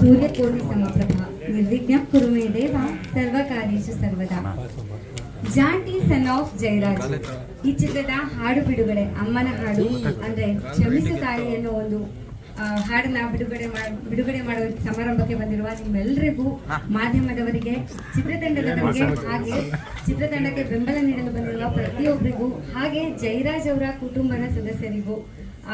ಸೂರ್ಯಕೋಟಿ ಸಮಪ್ರಭ ನಿರ್ವಿಘ್ನ ದೇವ ಸರ್ವಕಾರ್ಯೇಷು ಸರ್ವದಾ. Jonty son of Jayaraj. ಈ ಚಿತ್ರದ ಹಾಡು ಬಿಡುಗಡೆ, ಅಮ್ಮನ ಹಾಡು ಅಂದ್ರೆ ಕ್ಷಮಿಸು ತಾಯಿ ಅನ್ನೋ ಒಂದು ಹಾಡನ್ನ ಬಿಡುಗಡೆ ಬಿಡುಗಡೆ ಮಾಡುವ ಸಮಾರಂಭಕ್ಕೆ ಬಂದಿರುವ ನಿಮ್ಮೆಲ್ಲರಿಗೂ ಮಾಧ್ಯಮದವರಿಗೆ, ಚಿತ್ರತಂಡದವರಿಗೆ ಹಾಗೆ ಚಿತ್ರತಂಡಕ್ಕೆ ಬೆಂಬಲ ನೀಡಲು ಬಂದಿರುವ ಪ್ರತಿಯೊಬ್ಬರಿಗೂ, ಹಾಗೆ ಜಯರಾಜ್ ಅವರ ಕುಟುಂಬದ ಸದಸ್ಯರಿಗೂ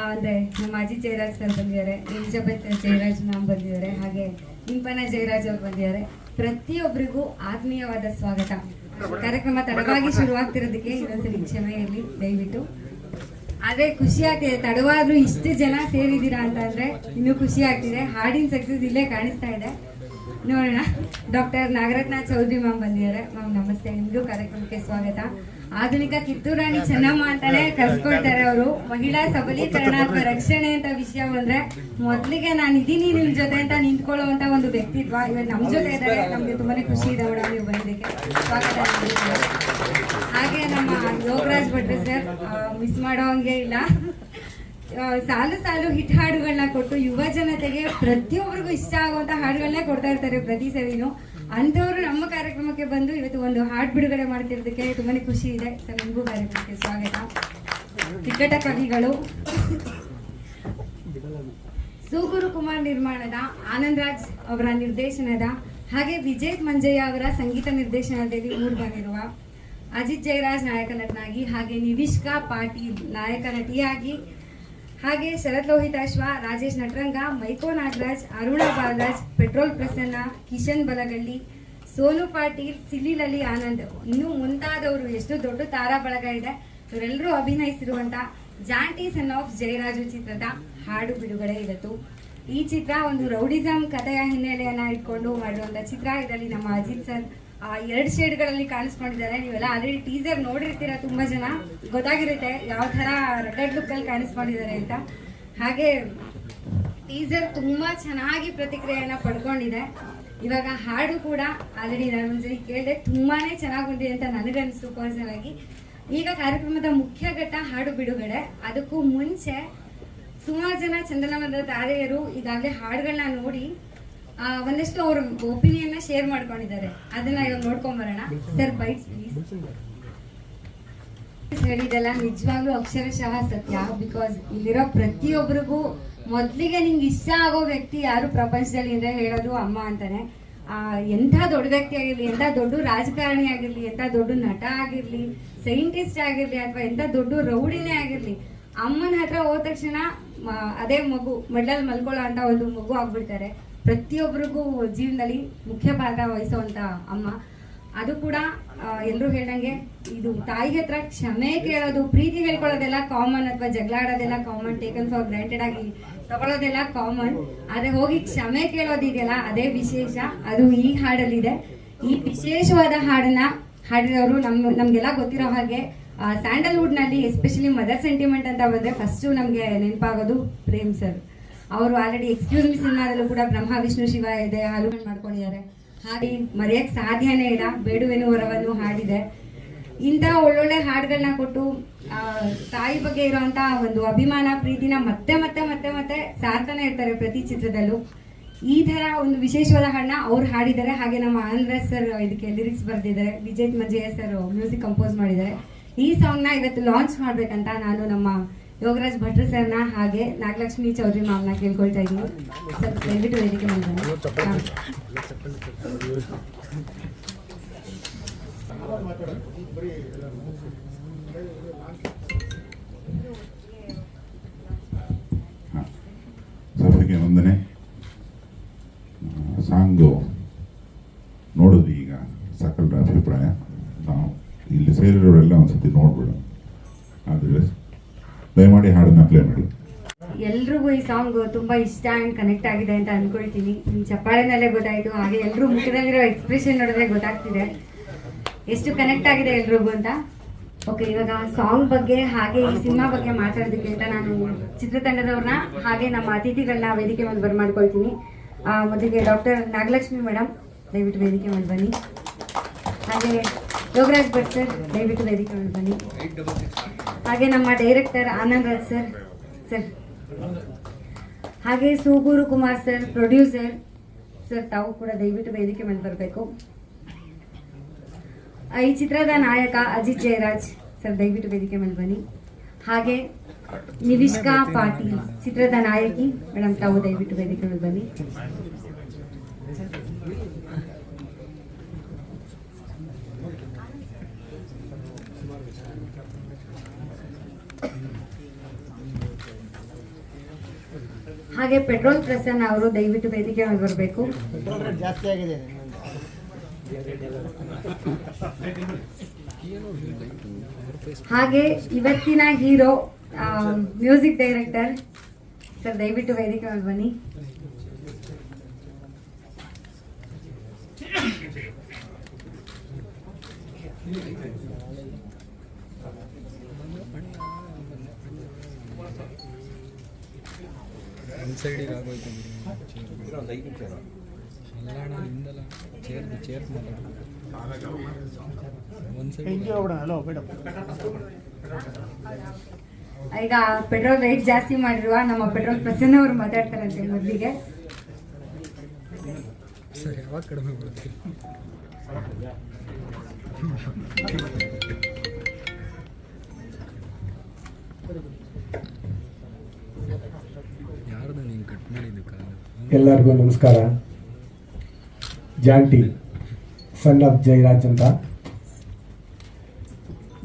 ಅಂದ್ರೆ ನಮ್ಮ ಮಾಜಿ ಜಯರಾಜ್ ಸರ್ ಬಂದಿದ್ದಾರೆ, ಎಲಿಜಬೆತ್ ಜಯರಾಜ್ ಮ್ಯಾಮ್ ಬಂದಿದ್ದಾರೆ, ಹಾಗೆ ನಿಂಪನ ಜಯರಾಜ್ ಅವರು ಬಂದಿದ್ದಾರೆ. ಪ್ರತಿಯೊಬ್ಬರಿಗೂ ಆತ್ಮೀಯವಾದ ಸ್ವಾಗತ. ಕಾರ್ಯಕ್ರಮ ತಡವಾಗಿ ಶುರುವಾಗ್ತಿರೋದಕ್ಕೆ ಇನ್ನೊಂದ್ಸರಿ ಕ್ಷಮೆ ಇರಲಿ, ದಯವಿಟ್ಟು. ಆದ್ರೆ ಖುಷಿ ಆಗ್ತಿದೆ ತಡವಾದ್ರೂ ಇಷ್ಟು ಜನ ಸೇರಿದ್ದೀರಾ ಅಂತ ಅಂದ್ರೆ ಇನ್ನೂ ಖುಷಿ ಆಗ್ತಿದೆ ಹಾಡಿನ ಸಕ್ಸಸ್ ಇಲ್ಲೇ ಕಾಣಿಸ್ತಾ ಇದೆ. ನೋಡೋಣ. ಡಾಕ್ಟರ್ ನಾಗರತ್ನ ಚೌಧರಿ ಮ್ಯಾಮ್ ಬಂದಿದ್ದಾರೆ. ಮ್ಯಾಮ್, ನಮಸ್ತೆ. ನಿಮ್ಗೂ ಕಾರ್ಯಕ್ರಮಕ್ಕೆ ಸ್ವಾಗತ. ಆಧುನಿಕ ಕಿತ್ತೂರಾಣಿ ಚೆನ್ನಮ್ಮ ಅಂತಾನೆ ಕರ್ಸ್ಕೊಳ್ತಾರೆ ಅವರು. ಮಹಿಳಾ ಸಬಲೀಕರಣ ಅಥವಾ ರಕ್ಷಣೆ ಅಂತ ವಿಷಯ ಬಂದ್ರೆ ಮೊದ್ಲಿಗೆ ನಾನು ಇದೀನಿ ನಿಮ್ ಜೊತೆ ಅಂತ ನಿಂತ್ಕೊಳ್ಳುವಂತ ಒಂದು ವ್ಯಕ್ತಿತ್ವ. ಇವಾಗ ನಮ್ ಜೊತೆ ಇದ್ದಾರೆ. ನಮ್ಗೆ ತುಂಬಾನೇ ಖುಷಿ ಇದೆ ಮೇಡಮ್ ನೀವು ಬಂದಿದ್ದಕ್ಕೆ. ಸ್ವಾಗತ. ಹಾಗೆ ನಮ್ಮ ಯೋಗರಾಜ್ ಭಟ್ರೆ ಸರ್ ಮಿಸ್ ಮಾಡೋ ಹಂಗೆ ಇಲ್ಲ. ಸಾಲು ಸಾಲು ಹಿಟ್ ಹಾಡುಗಳನ್ನ ಕೊಟ್ಟು ಯುವ ಜನತೆಗೆ ಪ್ರತಿಯೊಬ್ಬರಿಗೂ ಇಷ್ಟ ಆಗುವಂತ ಹಾಡುಗಳನ್ನೇ ಕೊಡ್ತಾ ಇರ್ತಾರೆ ಪ್ರತಿ ಸರಿನು. ಅಂಥವ್ರು ನಮ್ಮ ಕಾರ್ಯಕ್ರಮಕ್ಕೆ ಬಂದು ಇವತ್ತು ಒಂದು ಹಾಡು ಬಿಡುಗಡೆ ಮಾಡ್ತಿರೋದಕ್ಕೆ ತುಂಬಾನೇ ಖುಷಿ ಇದೆ. ಸರ್, ನಿಮಗೂ ಕಾರ್ಯಕ್ರಮಕ್ಕೆ ಸ್ವಾಗತ. ವಿಕಟ ಕವಿಗಳು. ಸೂಗುರು ಕುಮಾರ್ ನಿರ್ಮಾಣದ, ಆನಂದರಾಜ್ ಅವರ ನಿರ್ದೇಶನದ, ಹಾಗೆ ವಿಜಯ್ ಮಂಜಯ್ಯ ಅವರ ಸಂಗೀತ ನಿರ್ದೇಶನದಲ್ಲಿ ಮೂರು ಬಂದಿರುವ ಅಜಿತ್ ಜಯರಾಜ್ ನಾಯಕ ನಟನಾಗಿ, ಹಾಗೆ ನಿವಿಷ್ಕಾ ಪಾಟೀಲ್ ನಾಯಕ ನಟಿಯಾಗಿ ಹಾಗೆ ಶರತ್ ಲೋಹಿತಾಶ್ವ ರಾಜೇಶ್ ನಟರಂಗ, ಮೈಕೋ ನಾಗರಾಜ್, ಅರುಣ ಬಾಲರಾಜ್, ಪೆಟ್ರೋಲ್ ಪ್ರಸನ್ನ, ಕಿಶನ್ ಬಲಗಳ್ಳಿ, ಸೋನು ಪಾಟೀಲ್ ಸಿಲಿ ಲಲಿ ಆನಂದ್. ಇನ್ನು ಮುಂತಾದವರು ಎಷ್ಟು ದೊಡ್ಡ ತಾರಾ ಬಳಗ ಇದೆ. ಇವರೆಲ್ಲರೂ ಅಭಿನಯಿಸಿರುವಂತ ಜಾಂಟಿ ಸನ್ ಆಫ್ ಜಯರಾಜು ಚಿತ್ರದ ಹಾಡು ಬಿಡುಗಡೆ ಇವತ್ತು ಈ ಚಿತ್ರ ಒಂದು ರೌಡಿಸಮ್ ಕಥೆಯ ಹಿನ್ನೆಲೆಯನ್ನ ಇಟ್ಕೊಂಡು ಮಾಡಿರುವಂತ ಚಿತ್ರ ಇದರಲ್ಲಿ ನಮ್ಮ ಅಜಿತ್ ಸರ್ ಎರಡು ಶೇಡ್ಗಳಲ್ಲಿ ಕಾಣಿಸ್ಕೊಂಡಿದ್ದಾರೆ. ನೀವೆಲ್ಲ ಆಲ್ರೆಡಿ ಟೀಸರ್ ನೋಡಿರ್ತೀರ ತುಂಬಾ ಜನ. ಗೊತ್ತಾಗಿರುತ್ತೆ ಯಾವ ತರ ರೆಡ್ ಲುಕ್ ಅಲ್ಲಿ ಕಾಣಿಸ್ಕೊಂಡಿದ್ದಾರೆ ಅಂತ. ಹಾಗೆ ಟೀಸರ್ ತುಂಬಾ ಚೆನ್ನಾಗಿ ಪ್ರತಿಕ್ರಿಯೆಯನ್ನು ಪಡ್ಕೊಂಡಿದೆ. ಇವಾಗ ಹಾಡು ಕೂಡ ಆಲ್ರೆಡಿ ನಾನು ಒಂದ್ಸರಿ ಕೇಳಿದೆ ತುಂಬಾನೇ ಚೆನ್ನಾಗಿ ಬಂದಿದೆ ಅಂತ ನನಗನ್ನಿಸ್ತು ಪರ್ಸನ್ ಆಗಿ. ಈಗ ಕಾರ್ಯಕ್ರಮದ ಮುಖ್ಯ ಘಟ್ಟ ಹಾಡು ಬಿಡುಗಡೆ. ಅದಕ್ಕೂ ಮುಂಚೆ ಸುಮಾರು ಜನ ಚಂದನವನದ ತಾರೆಯರು ಈಗಾಗಲೇ ಹಾಡುಗಳನ್ನ ನೋಡಿ ಆ, ಒಂದಷ್ಟು ಅವ್ರ ಒಪಿನಿಯನ್ ಶೇರ್ ಮಾಡ್ಕೊಂಡಿದ್ದಾರೆ. ಅದನ್ನ ಇವಾಗ ನೋಡ್ಕೊಂಡ್ ಬರೋಣ. ಸರ್ ಬೈಟ್ಸ್ ಪ್ಲೀಸ್ ಹೇಳಿದೆಲ್ಲ ನಿಜವಾಗ್ಲೂ ಅಕ್ಷರಶಃ ಸತ್ಯ ಬಿಕಾಸ್ ಇಲ್ಲಿರೋ ಪ್ರತಿಯೊಬ್ಬರಿಗೂ ಮೊದ್ಲಿಗೆ ನಿಂಗೆ ಇಷ್ಟ ಆಗೋ ವ್ಯಕ್ತಿ ಯಾರು ಪ್ರಪಂಚದಲ್ಲಿ ಅಂದ್ರೆ ಹೇಳೋದು ಅಮ್ಮ ಅಂತಾನೆ. ಎಂಥ ದೊಡ್ಡ ವ್ಯಕ್ತಿ ಆಗಿರಲಿ, ಎಂಥ ದೊಡ್ಡ ರಾಜಕಾರಣಿ ಆಗಿರಲಿ, ಎಂಥ ದೊಡ್ಡ ನಟ ಆಗಿರಲಿ ಸೈಂಟಿಸ್ಟ್ ಆಗಿರಲಿ ಅಥವಾ ಎಂಥ ದೊಡ್ಡ ರೌಡಿನೇ ಆಗಿರಲಿ, ಅಮ್ಮನ ಹತ್ರ ಹೋದ ತಕ್ಷಣ ಅದೇ ಮಗು, ಮಡ್ಲಲ್ಲಿ ಮಲ್ಕೊಳ್ಳೋ ಅಂತ ಒಂದು ಮಗು ಆಗ್ಬಿಡ್ತಾರೆ. ಪ್ರತಿಯೊಬ್ಬರಿಗೂ ಜೀವನದಲ್ಲಿ ಮುಖ್ಯ ಪಾತ್ರ ವಹಿಸುವಂತ ಅಮ್ಮ. ಅದು ಕೂಡ ಎಲ್ಲರೂ ಹೇಳ್ದಂಗೆ ಇದು ತಾಯಿ ಹತ್ರ ಕ್ಷಮೆ ಕೇಳೋದು, ಪ್ರೀತಿ ಹೇಳ್ಕೊಳ್ಳೋದೆಲ್ಲ ಕಾಮನ್ ಅಥವಾ ಜಗಳ ಆಡೋದೆಲ್ಲ ಕಾಮನ್ ಟೇಕನ್ ಫಾರ್ ಗ್ರಾಂಟೆಡ್ ಆಗಿ ತಗೊಳ್ಳೋದೆಲ್ಲ ಕಾಮನ್ ಆದ್ರೆ ಹೋಗಿ ಕ್ಷಮೆ ಕೇಳೋದಿದೆಯಲ್ಲ ಅದೇ ವಿಶೇಷ. ಅದು ಈ ಹಾಡಲ್ಲಿದೆ. ಈ ವಿಶೇಷವಾದ ಹಾಡನ್ನ ಹಾಡಿರೋರು ನಮ್, ನಮ್ಗೆಲ್ಲ ಗೊತ್ತಿರೋ ಹಾಗೆ ಸ್ಯಾಂಡಲ್ವುಡ್ನಲ್ಲಿ ಎಸ್ಪೆಷಲಿ ಮದರ್ ಸೆಂಟಿಮೆಂಟ್ ಅಂತ ಬಂದ್ರೆ ಫಸ್ಟ್ ನಮ್ಗೆ ನೆನಪಾಗೋದು ಪ್ರೇಮ್ ಸರ್ ಅವರು ಆಲ್ರೆಡಿ ಎಕ್ಸ್ಕ್ಯೂಸ್ ಮಿ ಸಿನಿಮಾದಲ್ಲೂ ಕೂಡ ಬ್ರಹ್ಮ, ವಿಷ್ಣು, ಶಿವ, ಇದೆ ಹಾಲು ಮಾಡ್ಕೊಂಡಿದ್ದಾರೆ. ಹಾಗೆ ಮರೆಯಕ್ ಸಾಧ್ಯನೇ ಇಲ್ಲ ಬೇಡುವೆನು ಹೊರವನ್ನು ಹಾಡಿದೆ. ಇಂತಹ ಒಳ್ಳೊಳ್ಳೆ ಹಾಡುಗಳನ್ನ ಕೊಟ್ಟು ತಾಯಿ ಬಗ್ಗೆ ಇರುವಂತ ಒಂದು ಅಭಿಮಾನ, ಪ್ರೀತಿನ ಮತ್ತೆ ಮತ್ತೆ ಮತ್ತೆ ಮತ್ತೆ ಸಾರ್ತಾನೆ ಇರ್ತಾರೆ ಪ್ರತಿ ಚಿತ್ರದಲ್ಲೂ. ಈ ತರ ಒಂದು ವಿಶೇಷವಾದ ಹಾಡನ್ನ ಅವ್ರು ಹಾಡಿದ್ದಾರೆ. ಹಾಗೆ ನಮ್ಮ ಆನಂದರಾಜ್ ಸರ್ ಇದಕ್ಕೆ ಲಿರಿಕ್ಸ್ ಬರೆದಿದ್ದಾರೆ. Vijay Manjaiah sir music compose ಮಾಡಿದ್ದಾರೆ. ಈ ಸಾಂಗ್ನ ಇವತ್ತು ಲಾಂಚ್ ಮಾಡ್ಬೇಕಂತ ನಾನು ನಮ್ಮ ಯೋಗರಾಜ್ ಭಟ್ರು ಸರ್ನ ಹಾಗೆ ನಾಗಲಕ್ಷ್ಮಿ ಚೌಧರಿ ಮಾಮನ ಕೇಳ್ಕೊಳ್ತಾ ಇದ್ದೀನಿ. ಸರ್ ದಯವಿಟ್ಟು ವೇದಿಕೆ ಸಭೆಗೆ ವಂದನೆ ಸಾಂಗು ನೋಡೋದು ಈಗ ಸಕಲರ ಅಭಿಪ್ರಾಯ. ನಾವು ಇಲ್ಲಿ ಸೇರಿರೋರೆಲ್ಲ ಒಂದ್ಸತಿ ನೋಡ್ಬಿಡು ಆದರೆ ದಯಮಾಡಿ ಹಾಡನ್ನ ಪ್ಲೇ ಮಾಡಿ. ಎಲ್ರಿಗೂ ಈ ಸಾಂಗ್ ತುಂಬಾ ಇಷ್ಟ ಅಂಡ್ ಕನೆಕ್ಟ್ ಆಗಿದೆ ಅಂತ ಅನ್ಕೊಳ್ತೀನಿ. ನಿಮ್ ಚಪ್ಪಾಳೆನಲ್ಲೇ ಗೊತ್ತಾಯ್ತು, ಹಾಗೆ ಎಲ್ಲರೂ ಮುಖದಲ್ಲಿರೋ ಎಕ್ಸ್ಪ್ರೆಷನ್ ನೋಡಿದ್ರೆ ಗೊತ್ತಾಗ್ತಿದೆ. ಎಷ್ಟು ಕನೆಕ್ಟ್ ಆಗಿದೆ ಎಲ್ರಿಗೂ ಅಂತ? ಓಕೆ ಇವಾಗ ಸಾಂಗ್ ಬಗ್ಗೆ ಹಾಗೆ ಈ ಸಿನಿಮಾ ಬಗ್ಗೆ ಮಾತಾಡೋದಕ್ಕೆ ಅಂತ ನಾನು ಚಿತ್ರತಂಡದವ್ರನ್ನ ಹಾಗೆ ನಮ್ಮ ಅತಿಥಿಗಳನ್ನ ವೇದಿಕೆ ಮೇಲೆ ಬರ್ಮಾಡ್ಕೊಳ್ತೀನಿ. ಮೊದಲಿಗೆ ಡಾಕ್ಟರ್ ನಾಗಲಕ್ಷ್ಮಿ ಮೇಡಮ್ ದಯವಿಟ್ಟು ವೇದಿಕೆ ಮೇಲೆ ಬನ್ನಿ. ಹಾಗೆ ಯೋಗರಾಜ್ ಭಟ್ ಸರ್, ದಯವಿಟ್ಟು ವೇದಿಕೆ ಮೇಲೆ ಬನ್ನಿ. ಹಾಗೆ ನಮ್ಮ director Anand Raj sir sir. ಹಾಗೆ Sugur Kumar sir, producer, sir, ತಾವು ಕೂಡ ದಯವಿಟ್ಟು ವೇದಿಕೆ ಮೇಲೆ ಬರಬೇಕು. ಈ ಚಿತ್ರದ ನಾಯಕ ಅಜಿತ್ ಜಯರಾಜ್ ಸರ್, ದಯವಿಟ್ಟು ವೇದಿಕೆ ಮೇಲೆ ಬನ್ನಿ. ಹಾಗೆ ನಿವಿಷ್ಕಾ ಪಾಟೀಲ್, ಚಿತ್ರದ ನಾಯಕಿ, ಮೇಡಮ್, ತಾವು ದಯವಿಟ್ಟು ವೇದಿಕೆ ಮೇಲೆ ಬನ್ನಿ. ಹಾಗೆ ಪೆಟ್ರೋಲ್ ಪ್ರಸನ್ನ ಅವರು ದಯವಿಟ್ಟು ವೇದಿಕೆ ಮೇಲೆ ಬರಬೇಕು ಜಾಸ್ತಿ ಆಗಿದೆ. ಹಾಗೆ ಇವತ್ತಿನ ಹೀರೋ ಮ್ಯೂಸಿಕ್ ಡೈರೆಕ್ಟರ್. ಸರ್ ದಯವಿಟ್ಟು ವೇದಿಕೆ ಮೇಲೆ ಬನ್ನಿ. ಒಂದು ಸೈಡಿಗೆ ಆಗೋಯ್ತು ನಿಂದಲ್ಲ. ಚೇರ್ ಚೇರ್ ಒಂದು ಸೈಡ್ ಈಗ ಪೆಟ್ರೋಲ್ ರೇಟ್ ಜಾಸ್ತಿ ಮಾಡಿರುವ ನಮ್ಮ ಪೆಟ್ರೋಲ್ ಪ್ರಸನ್ನ ಅವರು ಮಾತಾಡ್ತಾರಂತೆ ಮೊದಲಿಗೆ. ಸರ್ ಯಾವಾಗ ಕಡಿಮೆ ಬರುತ್ತೆ ಸರಿ ಎಲ್ಲರಿಗೂ ನಮಸ್ಕಾರ. ಜಾಂಟಿ ಸನ್ ಆಫ್ ಜಯರಾಜ್ ಅಂತ.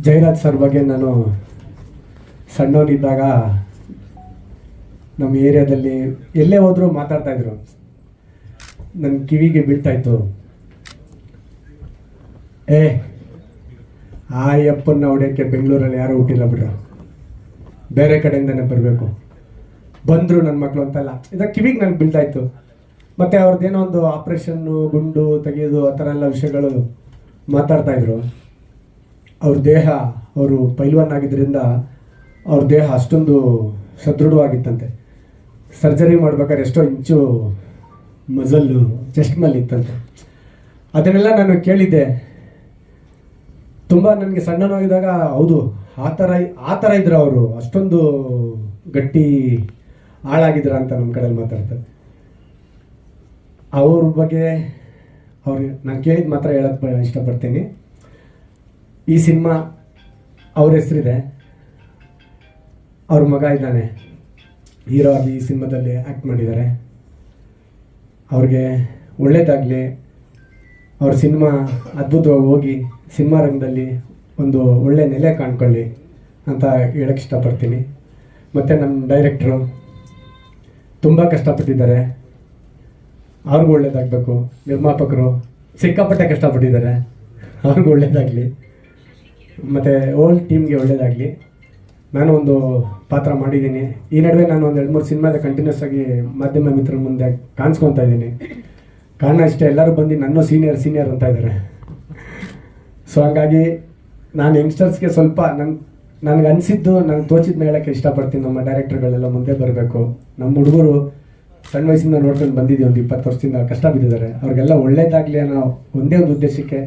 ಜೈರಾಜ್ ಸರ್ ಬಗ್ಗೆ ನಾನು ಸಣ್ಣವನಿದ್ದಾಗ ನಮ್ಮ ಏರಿಯಾದಲ್ಲಿ ಎಲ್ಲೇ ಹೋದರೂ ಮಾತಾಡ್ತಾ ಇದ್ರು. ನನ್ನ ಕಿವಿಗೆ ಬೀಳ್ತಾಯಿತ್ತು. ಏ, ಆ ಯಪ್ಪನ್ನ ಹೊಡೆಯೋಕ್ಕೆ ಬೆಂಗಳೂರಲ್ಲಿ ಯಾರೂ ಹುಟ್ಟಿಲ್ಲ ಬಿಡ್ರ. ಬೇರೆ ಕಡೆಯಿಂದನೇ ಬರಬೇಕು. ಬಂದರು ನನ್ನ ಮಕ್ಕಳು ಅಂತೆಲ್ಲ. ಇದಕ್ಕೆ ಕಿವಿಗೆ ನನಗೆ ಬೀಳ್ತಾಯಿತ್ತು ಮತ್ತು ಅವ್ರದ್ದೇನೋ ಒಂದು ಆಪ್ರೇಷನ್ನು ಗುಂಡು ತೆಗೆಯೋದು ಆ ಥರ ಎಲ್ಲ ವಿಷಯಗಳು ಮಾತಾಡ್ತಾ ಇದ್ರು ಅವ್ರ ದೇಹ, ಅವರು ಪೈಲ್ವಾನ್ ಆಗಿದ್ದರಿಂದ ಅವ್ರ ದೇಹ ಅಷ್ಟೊಂದು ಸದೃಢವಾಗಿತ್ತಂತೆ. ಸರ್ಜರಿ ಮಾಡ್ಬೇಕಾದ್ರೆ ಎಷ್ಟೋ ಇಂಚು ಮಜಲ್ಲು ಚೆಸ್ಟ್ ಮೇಲೆ ಇತ್ತಂತೆ. ಅದನ್ನೆಲ್ಲ ನಾನು ಕೇಳಿದ್ದೆ. ತುಂಬ ನನಗೆ ಸಣ್ಣನಾಗಿದ್ದಾಗ ಹೌದು, ಆ ಥರ ಆ ಥರ ಇದ್ರು ಅವರು. ಅಷ್ಟೊಂದು ಗಟ್ಟಿ ಹಾಳಾಗಿದ್ರ ಅಂತ ನಮ್ಮ ಕಡೆಯಲ್ಲಿ ಮಾತಾಡ್ತಾರೆ. ಅವ್ರ ಬಗ್ಗೆ ಅವ್ರಿಗೆ ನಾನು ಕೇಳಿದ ಮಾತ್ರ ಹೇಳಕ್ಕೆ ಇಷ್ಟಪಡ್ತೀನಿ. ಈ ಸಿನಿಮಾ ಅವ್ರ ಹೆಸರಿದೆ. ಅವ್ರ ಮಗ ಇದ್ದಾನೆ. ಹೀರೋ ಆಗಿ ಈ ಸಿನಿಮಾದಲ್ಲಿ ಆ್ಯಕ್ಟ್ ಮಾಡಿದ್ದಾರೆ. ಅವ್ರಿಗೆ ಒಳ್ಳೇದಾಗಲಿ. ಅವ್ರ ಸಿನಿಮಾ ಅದ್ಭುತವಾಗಿ ಹೋಗಿ ಸಿನಿಮಾ ರಂಗದಲ್ಲಿ ಒಂದು ಒಳ್ಳೆ ನೆಲೆ ಕಾಣ್ಕೊಳ್ಳಿ ಅಂತ ಹೇಳಕ್ಕೆ ಇಷ್ಟಪಡ್ತೀನಿ. ಮತ್ತು ನಮ್ಮ ಡೈರೆಕ್ಟ್ರು ತುಂಬ ಕಷ್ಟಪಟ್ಟಿದ್ದಾರೆ. ಅವ್ರಿಗೂ ಒಳ್ಳೇದಾಗಬೇಕು. ನಿರ್ಮಾಪಕರು ಸಿಕ್ಕಾಪಟ್ಟೆ ಕಷ್ಟಪಟ್ಟಿದ್ದಾರೆ. ಅವ್ರಿಗೂ ಒಳ್ಳೇದಾಗಲಿ. ಮತ್ತು ಓಲ್ಡ್ ಟೀಮ್ಗೆ ಒಳ್ಳೇದಾಗಲಿ. ನಾನು ಒಂದು ಪಾತ್ರ ಮಾಡಿದ್ದೀನಿ. ಈ ನಡುವೆ ನಾನು ಒಂದು ಎರಡು ಮೂರು ಸಿನಿಮಾದ ಕಂಟಿನ್ಯೂಸ್ ಆಗಿ ಮಾಧ್ಯಮ ಮಿತ್ರರ ಮುಂದೆ ಕಾಣಿಸ್ಕೊತಾ ಇದ್ದೀನಿ. ಕಾರಣ ಇಷ್ಟೇ, ಎಲ್ಲರೂ ಬಂದು ನನ್ನ ಸೀನಿಯರ್ ಸೀನಿಯರ್ ಅಂತ ಇದ್ದಾರೆ. ಸೊ ಹಾಗಾಗಿ ನಾನು ಯಂಗ್ಸ್ಟರ್ಸ್ಗೆ ಸ್ವಲ್ಪ ನನ್ ನನಗೆ ಅನಿಸಿದ್ದು ನನಗೆ ತೋಚಿದ್ನ ಹೇಳೋಕ್ಕೆ ಇಷ್ಟಪಡ್ತೀನಿ ನಮ್ಮ ಡೈರೆಕ್ಟರ್ಗಳೆಲ್ಲ ಮುಂದೆ ಬರಬೇಕು. ನಮ್ಮ ಹುಡುಗರು ಸಣ್ಣ ವಯಸ್ಸಿಂದ ನೋಡ್ಕೊಂಡು ಬಂದಿದ್ದೀವಿ ಒಂದು ಇಪ್ಪತ್ತು ವರ್ಷದಿಂದ ಕಷ್ಟ ಬಿದ್ದಿದ್ದಾರೆ. ಅವ್ರಿಗೆಲ್ಲ ಒಳ್ಳೇದಾಗಲಿ ಅನ್ನೋ ಒಂದೇ ಒಂದು ಉದ್ದೇಶಕ್ಕೆ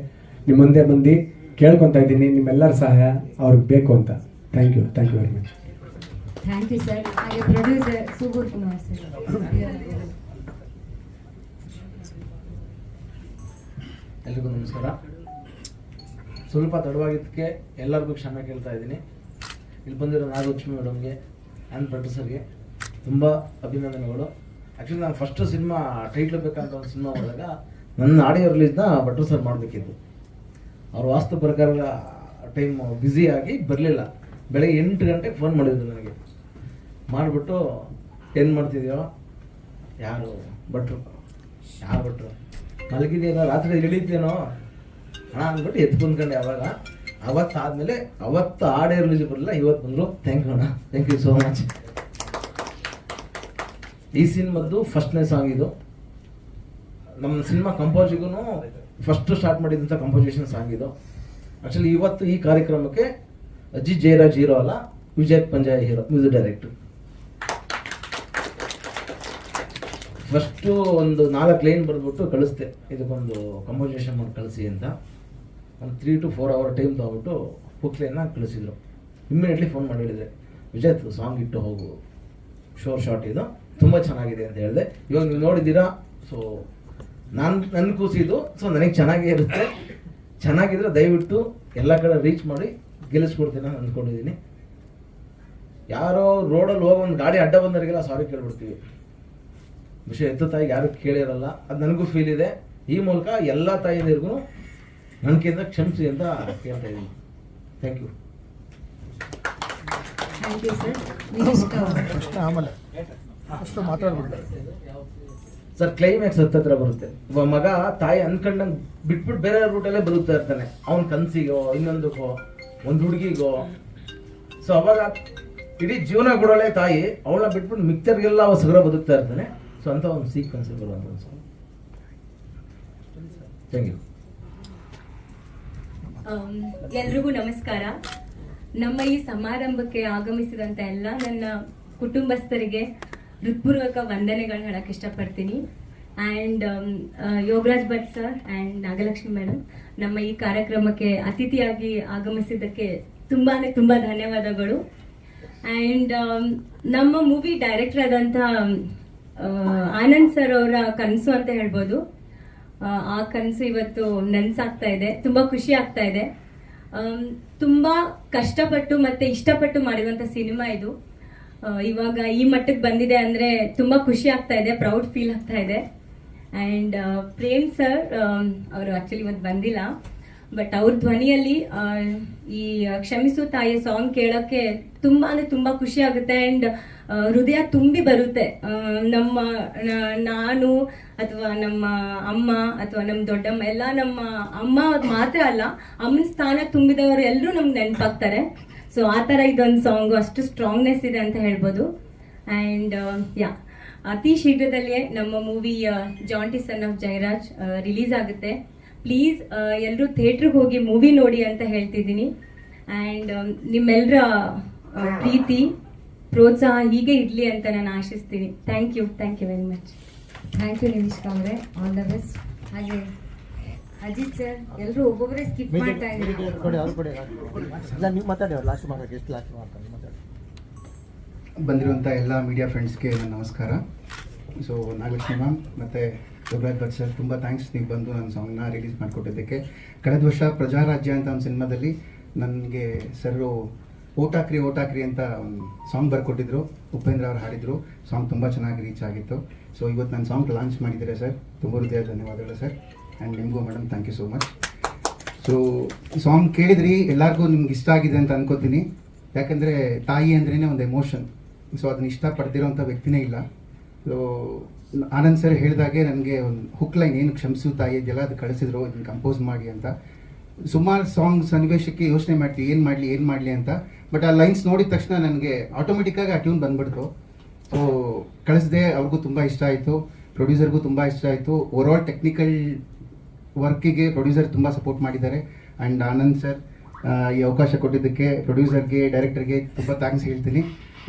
ನಿಮ್ಮ ಮುಂದೆ ಬಂದು ಕೇಳ್ಕೊತಾ ಇದ್ದೀನಿ. ನಿಮ್ಮೆಲ್ಲರ ಸಹಾಯ ಅವ್ರಿಗೆ ಬೇಕು ಅಂತ. Thank you thank you very much thank you sir ಹಾಗೆ ಪ್ರೊಡ್ಯೂಸರ್ ಸುಗೂರ್ ಕುಮಾರ್ ಸರ್ ಎಲ್ರಿಗೂ ನಮಸ್ಕಾರ. ಸ್ವಲ್ಪ ತಡವಾಗಿದ್ದಕ್ಕೆ ಎಲ್ಲರಿಗೂ ಕ್ಷಮೆ ಕೇಳ್ತಾ ಇದ್ದೀನಿ. ಇಲ್ಲಿ ಬಂದಿರೋ ನಾಗಲಕ್ಷ್ಮಿ ಮೇಡಮ್ಗೆ ಆ್ಯಂಡ್ ಪ್ರೊಡ್ಯೂಸರ್ಗೆ ತುಂಬ ಅಭಿನಂದನೆಗಳು. ಆ್ಯಕ್ಚುಲಿ ನಾನು ಫಸ್ಟ್ ಸಿನಿಮಾ ಟೈಟ್ಲ್ ಬೇಕಂತ ಒಂದು ಸಿನಿಮಾ ಮಾಡಿದಾಗ ನನ್ನ ಆಡಿಯೋ ರಿಲೀಸ್ನ ಭಟ್ರು ಸರ್ ಮಾಡಬೇಕಿತ್ತು ಅವ್ರ ವಾಸ್ತು ಪ್ರಕಾರ ಟೈಮ್ ಬ್ಯುಸಿ ಆಗಿ ಬರಲಿಲ್ಲ. ಬೆಳಗ್ಗೆ ಎಂಟು ಗಂಟೆಗೆ ಫೋನ್ ಮಾಡಿದ್ರು ನನಗೆ. ಮಾಡಿಬಿಟ್ಟು ಏನು ಮಾಡ್ತಿದ್ಯೋ? ಯಾರು ಭಟ್ರು? ಯಾರು ಭಟ್ರು? ಮಲಗಿದೆಯೇನೋ? ರಾತ್ರಿ ಇಳಿತೇನೋ ಹಣ ಅಂದ್ಬಿಟ್ಟು ಎದ್ದು ಕುಂದ್ಕೊಂಡೆ ಅವಾಗ. ಅವತ್ತು ಆದಮೇಲೆ ಅವತ್ತು ಆಡೇ ರಿಲೀಸ್ ಬರಲಿಲ್ಲ, ಇವತ್ತು ಬಂದರು. ಥ್ಯಾಂಕ್ ಯು ಅಣ್ಣ. ಥ್ಯಾಂಕ್ ಯು ಸೋ ಮಚ್ ಈ ಸಿನಿಮಾದ್ದು ಫಸ್ಟ್ನೇ ಸಾಂಗ್ ಇದು. ನಮ್ಮ ಸಿನಿಮಾ ಕಂಪೋಸಿಗೂ ಫಸ್ಟ್ ಸ್ಟಾರ್ಟ್ ಮಾಡಿದಂಥ ಕಂಪೋಸಿಷನ್ ಸಾಂಗ್ ಇದು. ಆ್ಯಕ್ಚುಲಿ ಇವತ್ತು ಈ ಕಾರ್ಯಕ್ರಮಕ್ಕೆ ಅಜ್ಜಿ ಜಯರಾಜ್ ಹೀರೋ ಅಲ್ಲ, Vijay Panjai hero music director first ಒಂದು ನಾಲ್ಕು ಲೈನ್ ಬರೆದ್ಬಿಟ್ಟು ಕಳಿಸ್ದೆ ಇದಕ್ಕೊಂದು ಕಂಪೋಸಿಷನ್ ಮಾಡಿ ಕಳಿಸಿ ಅಂತ. ಒಂದು three to four hour time ತೊಗೊಬಿಟ್ಟು ಪುಕ್ಲೆಯನ್ನು ಕಳಿಸಿದ್ರು. ಇಮ್ಮಿಡಿಯೇಟ್ಲಿ ಫೋನ್ ಮಾಡಿ ಹೇಳಿದೆ ವಿಜಯ್ ಸಾಂಗ್ ಇಟ್ಟು ಹೋಗು. ಶೋರ್ ಶಾರ್ಟ್ ಇದು. ತುಂಬ ಚೆನ್ನಾಗಿದೆ ಅಂತ ಹೇಳಿದೆ. ಇವಾಗ ನೀವು ನೋಡಿದ್ದೀರಾ? ಸೊ ನಾನು ನನ್ನ ಕೂಸಿದ್ದು ಸೊ ನನಗೆ ಚೆನ್ನಾಗೇ ಇರುತ್ತೆ. ಚೆನ್ನಾಗಿದ್ರೆ ದಯವಿಟ್ಟು ಎಲ್ಲ ಕಡೆ ರೀಚ್ ಮಾಡಿ ಗೆಲ್ಲಿಸ್ಕೊಡ್ತೀನಿ ನಾನು ಅಂದ್ಕೊಂಡಿದ್ದೀನಿ. ಯಾರೋ ರೋಡಲ್ಲಿ ಹೋಗಿ ಒಂದು ಗಾಡಿ ಅಡ್ಡ ಬಂದವರಿಗೆಲ್ಲ ಸಾರಿ ಕೇಳ್ಬಿಡ್ತೀವಿ. ವಿಷಯ ಎತ್ತು ತಾಯಿಗೆ ಯಾರು ಕೇಳಿರಲ್ಲ. ಅದು ನನಗೂ ಫೀಲ್ ಇದೆ. ಈ ಮೂಲಕ ಎಲ್ಲ ನನಗಿಂತ ಕ್ಷಮಿಸಿ ಅಂತ ಕೇಳ್ತಾ ಇದ್ದೀನಿ. Thank you thank you sir ಆಮೇಲೆ. ಅಷ್ಟು ಸರ್ ಕ್ಲೈಮ್ಯಾಕ್ಸ್ ಹತ್ತತ್ರ ಬರುತ್ತೆ. ಒಬ್ಬ ಮಗ ತಾಯಿ ಅನ್ಕೊಂಡಂಗೆ ಬಿಟ್ಬಿಟ್ಟು ಬೇರೆ ರೂಟಲ್ಲೇ ಬದುಕ್ತಾ ಇರ್ತಾನೆ ಅವನ ಕನಸಿಗೋ ಇನ್ನೊಂದಕ್ಕೋ ಒಂದು ಹುಡುಗಿಗೋ. ಸೊ ಅವಾಗ ಇಡೀ ಜೀವನ ಕೊಡೋಳೆ ತಾಯಿ ಅವಳನ್ನ ಬಿಟ್ಬಿಟ್ಟು ಮಿಕ್ಚರ್ಗೆಲ್ಲ ಅವ ಸಗರ ಬದುಕ್ತಾ ಇರ್ತಾನೆ. ಸೊ ಅಂತ ಒಂದು ಸೀಕ್ವೆನ್ಸ್ ಬರುವಂತ ಒಂದು ಸಾಂಗ್ ಥ್ಯಾಂಕ್ ಯು ಎಲ್ರಿಗೂ ನಮಸ್ಕಾರ. ನಮ್ಮ ಈ ಸಮಾರಂಭಕ್ಕೆ ಆಗಮಿಸಿದಂತ ಎಲ್ಲ ನನ್ನ ಕುಟುಂಬಸ್ಥರಿಗೆ ಹೃತ್ಪೂರ್ವಕ ವಂದನೆಗಳನ್ನ ಹೇಳಕ್ ಇಷ್ಟಪಡ್ತೀನಿ. And Yogaraj Bhat sir and Nagalakshmi madam ನಮ್ಮ ಈ ಕಾರ್ಯಕ್ರಮಕ್ಕೆ ಅತಿಥಿಯಾಗಿ ಆಗಮಿಸಿದ್ದಕ್ಕೆ ತುಂಬಾ ತುಂಬ ಧನ್ಯವಾದಗಳು. ಆ್ಯಂಡ್ ನಮ್ಮ ಮೂವಿ ಡೈರೆಕ್ಟರ್ ಆದಂಥ ಆನಂದ್ ಸರ್ ಅವರ ಕನಸು ಅಂತ ಹೇಳ್ಬೋದು. ಆ, ಕನಸು ಇವತ್ತು ನನ್ಸಾಗ್ತಾ ಇದೆ. ತುಂಬಾ ಖುಷಿ ಆಗ್ತಾ ಇದೆ. ತುಂಬಾ ಕಷ್ಟಪಟ್ಟು ಮತ್ತೆ ಇಷ್ಟಪಟ್ಟು ಮಾಡಿರುವಂತ ಸಿನಿಮಾ ಇದು. ಇವಾಗ ಈ ಮಟ್ಟಕ್ಕೆ ಬಂದಿದೆ ಅಂದ್ರೆ ತುಂಬಾ ಖುಷಿ ಆಗ್ತಾ ಇದೆ ಪ್ರೌಡ್ ಫೀಲ್ ಆಗ್ತಾ ಇದೆ. ಅಂಡ್ ಪ್ರೇಮ್ ಸರ್ ಅವರು ಆಕ್ಚುಲಿ ಇವತ್ತು ಬಂದಿಲ್ಲ. ಬಟ್ ಅವ್ರ ಧ್ವನಿಯಲ್ಲಿ ಈ ಕ್ಷಮಿಸು ತಾಯಿ ಸಾಂಗ್ ಕೇಳೋಕ್ಕೆ ತುಂಬಾ ಅಂದ್ರೆ ತುಂಬಾ ಖುಷಿ ಆಗುತ್ತೆ. ಅಂಡ್ ಹೃದಯ ತುಂಬಿ ಬರುತ್ತೆ. ನಮ್ಮ ನಾನು ಅಥವಾ ನಮ್ಮ ಅಮ್ಮ ಅಥವಾ ನಮ್ಮ ದೊಡ್ಡಮ್ಮ, ಎಲ್ಲ ನಮ್ಮ ಅಮ್ಮ ಮಾತ್ರ ಅಲ್ಲ ಅಮ್ಮನ ಸ್ಥಾನ ತುಂಬಿದವರು ಎಲ್ಲರೂ ನಮ್ಗೆ ನೆನಪಾಗ್ತಾರೆ. ಸೊ ಆ ಥರ ಇದೊಂದು ಸಾಂಗು ಅಷ್ಟು ಸ್ಟ್ರಾಂಗ್ನೆಸ್ ಇದೆ ಅಂತ ಹೇಳ್ಬೋದು. ಆ್ಯಂಡ್ ಯಾ ಅತಿ ಶೀಘ್ರದಲ್ಲಿಯೇ ನಮ್ಮ movie Jonty son of Jayaraj release ಆಗುತ್ತೆ. ಪ್ಲೀಸ್ ಎಲ್ಲರೂ ಥಿಯೇಟ್ರಿಗೆ ಹೋಗಿ ಮೂವಿ ನೋಡಿ ಅಂತ ಹೇಳ್ತಿದ್ದೀನಿ. ಆ್ಯಂಡ್ ನಿಮ್ಮೆಲ್ಲರ ಪ್ರೀತಿ ಪ್ರೋತ್ಸಾಹ ಹೀಗೆ ಇರಲಿ ಅಂತ ನಾನು ಆಶಿಸ್ತೀನಿ. Thank you thank you very much thank you Nimishka ಅವರೇ. ಆಲ್ ದ ಬೆಸ್ಟ್ ಹಾಗೆ ಅಜಿತ್ ಸರ್ ಎಲ್ಲರೂ ಒಬ್ಬೊಬ್ಬರೇ ಸ್ಕಿಪ್ ಮಾಡ್ತಾ ಇದ್ದಾರೆ. ಬಂದಿರುವಂಥ ಎಲ್ಲ ಮೀಡಿಯಾ ಫ್ರೆಂಡ್ಸ್ಗೆ ನನ್ನ ನಮಸ್ಕಾರ. ಸೊ ನಾಗಲಕ್ಷ್ಮಿ ಮ್ಯಾಮ್ ಮತ್ತು ಯೋಗರಾಜ್ ಭಟ್ ಸರ್ ತುಂಬ ಥ್ಯಾಂಕ್ಸ್ ನೀವು ಬಂದು ನನ್ನ ಸಾಂಗ್ನ ರಿಲೀಸ್ ಮಾಡಿಕೊಟ್ಟಿದ್ದಕ್ಕೆ. ಕಳೆದ ವರ್ಷ ಪ್ರಜಾರಾಜ್ಯ ಅಂತ ಒಂದು ಸಿನಿಮಾದಲ್ಲಿ ನನಗೆ ಸರು ಓಟಾಕ್ರಿ ಓಟಾಕ್ರಿ ಅಂತ ಒಂದು ಸಾಂಗ್ ಬರ್ಕೊಟ್ಟಿದ್ರು. ಉಪೇಂದ್ರ ಅವ್ರು ಹಾಡಿದರು. ಸಾಂಗ್ ತುಂಬ ಚೆನ್ನಾಗಿ ರೀಚ್ ಆಗಿತ್ತು. ಸೊ ಇವತ್ತು ನನ್ನ ಸಾಂಗ್ ಲಾಂಚ್ ಮಾಡಿದ್ದೀರಾ ಸರ್? ತುಂಬ ಹೃದಯ ಧನ್ಯವಾದಗಳು ಸರ್. ಆ್ಯಂಡ್ ನಿಮಗೂ madam thank you so much so song ಕೇಳಿದ್ರಿ, ಎಲ್ಲರಿಗೂ ನಿಮ್ಗೆ ಇಷ್ಟ ಆಗಿದೆ ಅಂತ ಅನ್ಕೋತೀನಿ. ಯಾಕಂದರೆ ತಾಯಿ ಅಂದ್ರೇ ಒಂದು ಎಮೋಷನ್ ಸೊ ಅದನ್ನ ಇಷ್ಟಪಡ್ತಿರೋಂಥ ವ್ಯಕ್ತಿನೇ ಇಲ್ಲ. ಸೊ ಆನಂದ್ ಸರ್ ಹೇಳಿದಾಗೆ ನನಗೆ ಒಂದು ಹುಕ್ ಲೈನ್ ಏನು ಕ್ಷಮಿಸು ತಾಯಿ, ಇದೆಲ್ಲ ಅದು ಕಳಿಸಿದ್ರು, ಇದನ್ನು ಕಂಪೋಸ್ ಮಾಡಿ ಅಂತ. ಸುಮಾರು ಸಾಂಗ್ ಸನ್ನಿವೇಶಕ್ಕೆ ಯೋಚನೆ ಮಾಡ್ತೀವಿ ಏನು ಮಾಡಲಿ ಏನು ಮಾಡಲಿ ಅಂತ. ಬಟ್ ಆ ಲೈನ್ಸ್ ನೋಡಿದ ತಕ್ಷಣ ನನಗೆ ಆಟೋಮೆಟಿಕ್ಕಾಗಿ ಆ ಟ್ಯೂನ್ ಬಂದ್ಬಿಡ್ತು. ಸೊ ಕಳಿಸಿದೆ, ಅವ್ರಿಗೂ ತುಂಬ ಇಷ್ಟ ಆಯಿತು. ಪ್ರೊಡ್ಯೂಸರ್ಗೂ ತುಂಬ ಇಷ್ಟ ಆಯಿತು. ಆಲ್ ಟೆಕ್ನಿಕಲ್ ವರ್ಕಿಗೆ ಪ್ರೊಡ್ಯೂಸರ್ ತುಂಬ ಸಪೋರ್ಟ್ ಮಾಡಿದ್ದಾರೆ. ಆ್ಯಂಡ್ ಆನಂದ್ ಸರ್ ಈ ಅವಕಾಶ ಕೊಟ್ಟಿದ್ದಕ್ಕೆ ಪ್ರೊಡ್ಯೂಸರ್ಗೆ ಡೈರೆಕ್ಟರ್ಗೆ ತುಂಬ ಥ್ಯಾಂಕ್ಸ್ ಹೇಳ್ತೀನಿ.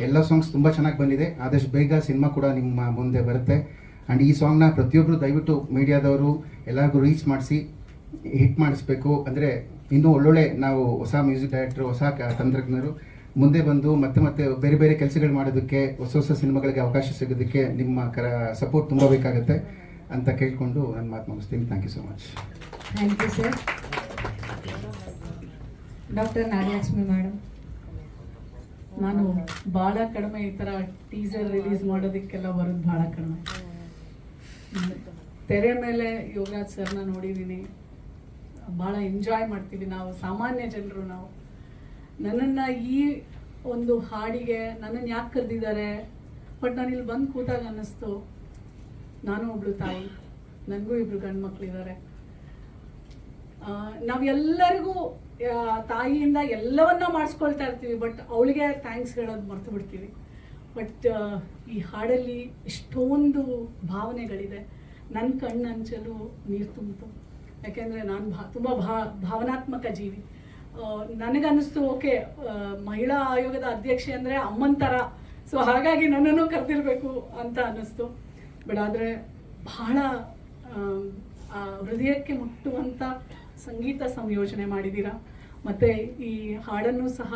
ಎಲ್ಲ ಸಾಂಗ್ಸ್ ತುಂಬ ಚೆನ್ನಾಗಿ ಬಂದಿದೆ. ಆದಷ್ಟು ಬೇಗ ಸಿನಿಮಾ ಕೂಡ ನಿಮ್ಮ ಮುಂದೆ ಬರುತ್ತೆ. ಆ್ಯಂಡ್ ಈ ಸಾಂಗ್ನ ಪ್ರತಿಯೊಬ್ಬರು ದಯವಿಟ್ಟು ಮೀಡಿಯಾದವರು ಎಲ್ಲರಿಗೂ ರೀಚ್ ಮಾಡಿಸಿ. ಹಿಟ್ ಮಾಡಿಸ್ಬೇಕು. ಅಂದರೆ ಇನ್ನೂ ಒಳ್ಳೊಳ್ಳೆ ನಾವು ಹೊಸ ಮ್ಯೂಸಿಕ್ ಡೈರೆಕ್ಟ್ರು ಹೊಸ ತಂತ್ರಜ್ಞರು ಮುಂದೆ ಬಂದು ಮತ್ತೆ ಮತ್ತೆ ಬೇರೆ ಬೇರೆ ಕೆಲಸಗಳು ಮಾಡೋದಕ್ಕೆ, ಹೊಸ ಹೊಸ ಸಿನಿಮಾಗಳಿಗೆ ಅವಕಾಶ ಸಿಗೋದಕ್ಕೆ ನಿಮ್ಮ ಕರ ಸಪೋರ್ಟ್ ತುಂಬ ಬೇಕಾಗುತ್ತೆ ಅಂತ ಕೇಳಿಕೊಂಡು ನನ್ನ ಮಾತು ಮುಗಿಸ್ತೀನಿ. Thank you so much thank you sir doctor Nagalakshmi madam ನಾನು ಭಾಳ ಕಡಿಮೆ ಈ ಥರ ಟೀಸರ್ ರಿಲೀಸ್ ಮಾಡೋದಕ್ಕೆಲ್ಲ ಬರೋದು ಭಾಳ ಕಡಿಮೆ. ತೆರೆ ಮೇಲೆ ಯೋಗರಾಜ್ ಸರ್ನ ನೋಡಿದ್ದೀನಿ. ಭಾಳ ಎಂಜಾಯ್ ಮಾಡ್ತೀವಿ ನಾವು, ಸಾಮಾನ್ಯ ಜನರು ನಾವು. ನನ್ನನ್ನು ಈ ಒಂದು ಹಾಡಿಗೆ, ನನ್ನನ್ನು ಯಾಕೆ ಕರೆದಿದ್ದಾರೆ? ಬಟ್ ನಾನು ಇಲ್ಲಿ ಬಂದು ಕೂತಾಗ ಅನ್ನಿಸ್ತು, ನಾನು ಒಬ್ಳು ತಾಯಿ, ನನಗೂ ಇಬ್ರು ಗಂಡು ಮಕ್ಕಳಿದ್ದಾರೆ ನಾವೆಲ್ಲರಿಗೂ ತಾಯಿಯಿಂದ ಎಲ್ಲವನ್ನ ಮಾಡಿಸ್ಕೊಳ್ತಾ ಇರ್ತೀವಿ, ಬಟ್ ಅವಳಿಗೆ ಥ್ಯಾಂಕ್ಸ್ ಹೇಳೋದು ಮರ್ತು ಬಿಡ್ತೀವಿ. ಬಟ್ ಈ ಹಾಡಲ್ಲಿ ಎಷ್ಟೊಂದು ಭಾವನೆಗಳಿದೆ. ನನ್ನ ಕಣ್ಣಂಚಲು ನೀರು ತುಂಬಿತು. ಯಾಕೆಂದರೆ ನಾನು ಭಾ, ತುಂಬ ಭಾ, ಭಾವನಾತ್ಮಕ ಜೀವಿ. ನನಗನ್ನಿಸ್ತು, ಓಕೆ ಮಹಿಳಾ ಆಯೋಗದ ಅಧ್ಯಕ್ಷೆ ಅಂದರೆ ಅಮ್ಮನ ಥರ ಸೊ ಹಾಗಾಗಿ ನನ್ನನ್ನು ಕರೆದಿರಬೇಕು ಅಂತ ಅನ್ನಿಸ್ತು. ಬಟ್ ಆದರೆ ಬಹಳ ಹೃದಯಕ್ಕೆ ಮುಟ್ಟುವಂಥ ಸಂಗೀತ ಸಂಯೋಜನೆ ಮಾಡಿದ್ದೀರಾ ಮತ್ತು ಈ ಹಾಡನ್ನು ಸಹ